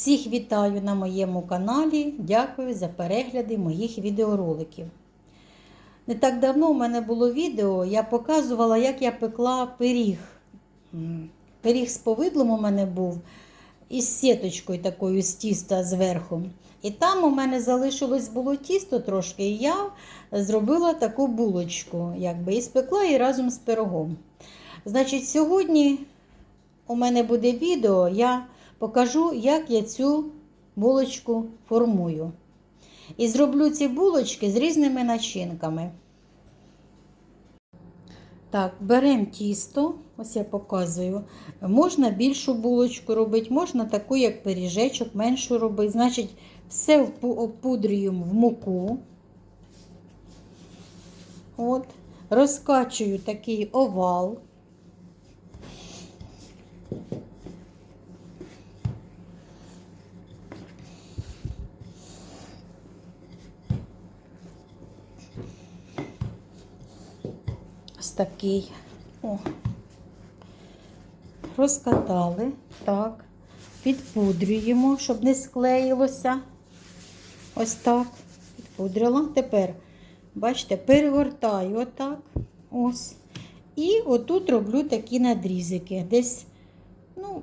Всіх вітаю на моєму каналі. Дякую за перегляди моїх відеороликів. Не так давно у мене було відео, я показувала, як я пекла пиріг. Пиріг з повидлом у мене був із сіточкою такою з тіста зверху. І там у мене залишилось було тісто трошки, і я зробила таку булочку, якби, і спекла її разом з пирогом. Значить, сьогодні у мене буде відео, я покажу, як я цю булочку формую. І зроблю ці булочки з різними начинками. Так, беремо тісто, ось я показую. Можна більшу булочку робити, можна таку, як пиріжечок, меншу робити. Значить, все опудрюємо в муку. От. Розкачую такий овал. Такий. О. Розкатали. Так. Підпудрюємо, щоб не склеїлося. Ось так. Підпудрила. Тепер, бачите, перегортаю отак. Ось. І отут роблю такі надрізики. Десь, ну,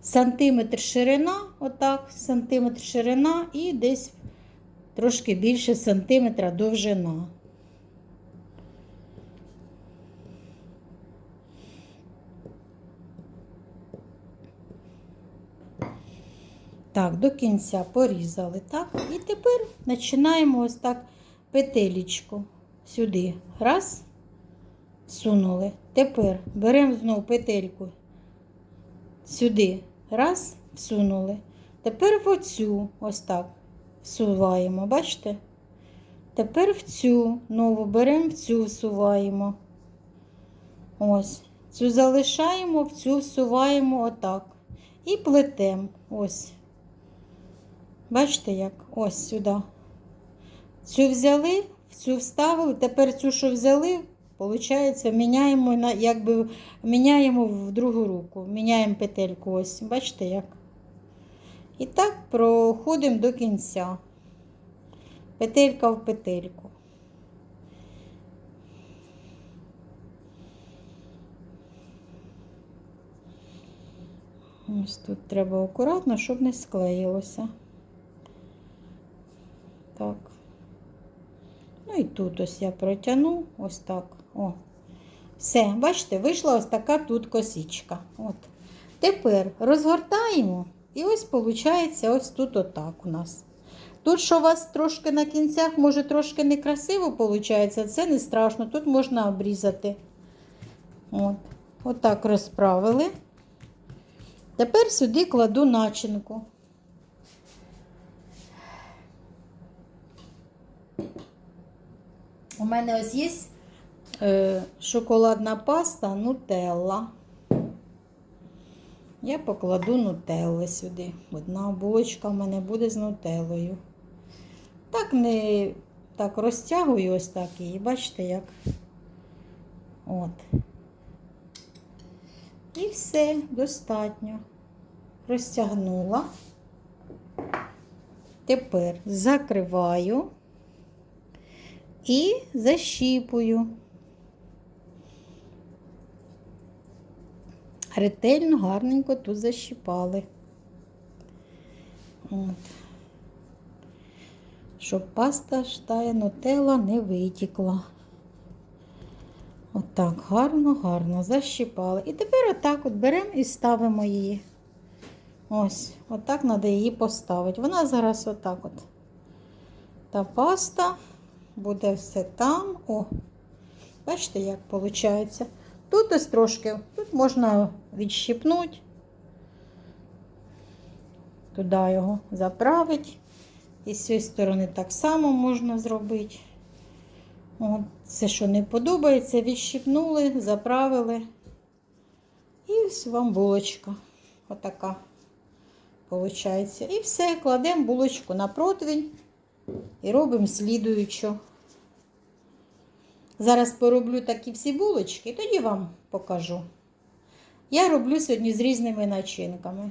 сантиметр ширина, отак, сантиметр ширина і десь трошки більше сантиметра довжина. Так, до кінця порізали, так? І тепер починаємо ось так петелечку сюди. Раз, всунули. Тепер беремо знову петельку сюди. Раз, всунули. Тепер в оцю ось так всуваємо, бачите? Тепер в цю нову беремо, в цю всуваємо. Ось. Цю залишаємо, в цю всуваємо отак. І плетемо. Ось. Бачите, як? Ось сюди. Цю взяли, в цю вставили, тепер цю, що взяли, виходить, міняємо, на, якби, міняємо в другу руку. Міняємо петельку. Ось. Бачите як? І так проходимо до кінця. Петелька в петельку. Ось тут треба акуратно, щоб не склеїлося. Так. Ну і тут ось я протягну, ось так. О. Все, бачите, вийшла ось така тут косичка. От. Тепер розгортаємо, і ось виходить, ось тут отак у нас. Тут, що у вас трошки на кінцях, може трошки некрасиво виходить, це не страшно, тут можна обрізати. От. Отак розправили. Тепер сюди кладу начинку. У мене ось є е, шоколадна паста нутелла. Я покладу нутелли сюди. Одна булочка в мене буде з нутеллою. Так не так розтягую ось так її, бачите як. От. І все, достатньо. Розтягнула. Тепер закриваю і защіпую. Ретельно, гарненько тут защіпали. От. Щоб паста штая нутелла не витікла. Отак, гарно, гарно защіпали. І тепер отак от беремо і ставимо її. Ось, отак треба її поставити. Вона зараз отак от. Та паста буде все там. О, бачите, як виходить. Тут ось трошки, тут можна відщипнути, туди його заправити. І з цієї сторони так само можна зробити. От, Це, що не подобається, відщипнули, заправили. І ось вам булочка. Отака. Получається. І все, кладемо булочку на противень і робимо слідуючу. Зараз пороблю такі всі булочки, тоді вам покажу. Я роблю сьогодні з різними начинками.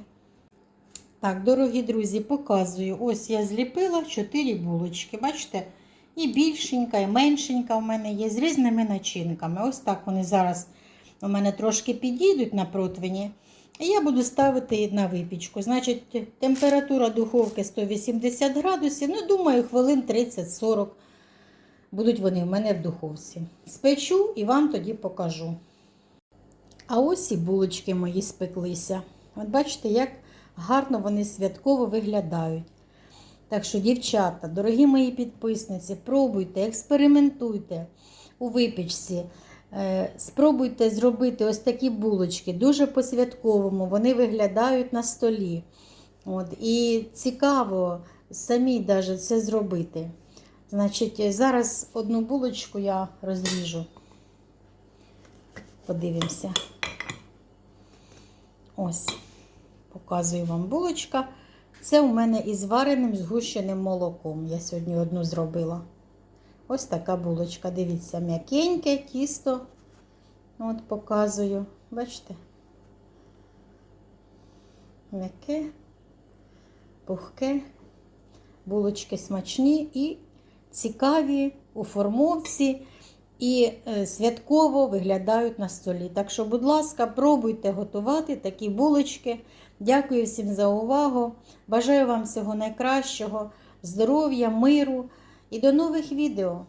Так, дорогі друзі, показую. Ось я зліпила 4 булочки. Бачите? І більшенька, і меншенька в мене є з різними начинками. Ось так вони зараз у мене трошки підійдуть на противні. Я буду ставити на випічку. Значить, температура духовки 180 градусів. Ну, думаю, хвилин 30-40 будуть вони в мене в духовці. Спечу і вам тоді покажу. А ось і булочки мої спеклися. От бачите, як гарно вони святково виглядають. Так що, дівчата, дорогі мої підписниці, пробуйте, експериментуйте у випічці. Е, Спробуйте зробити ось такі булочки, дуже по-святковому, вони виглядають на столі. От, і цікаво самі даже це зробити. Значить, зараз одну булочку я розріжу. Подивимося. Ось, показую вам булочка. Це у мене із вареним згущеним молоком. Я сьогодні одну зробила. Ось така булочка. Дивіться, м'якеньке тісто. От показую. Бачите? М'яке, пухке, булочки смачні і цікаві у формовці і е, святково виглядають на столі. Так що, будь ласка, пробуйте готувати такі булочки. Дякую всім за увагу. Бажаю вам всього найкращого, здоров'я, миру і до нових відео.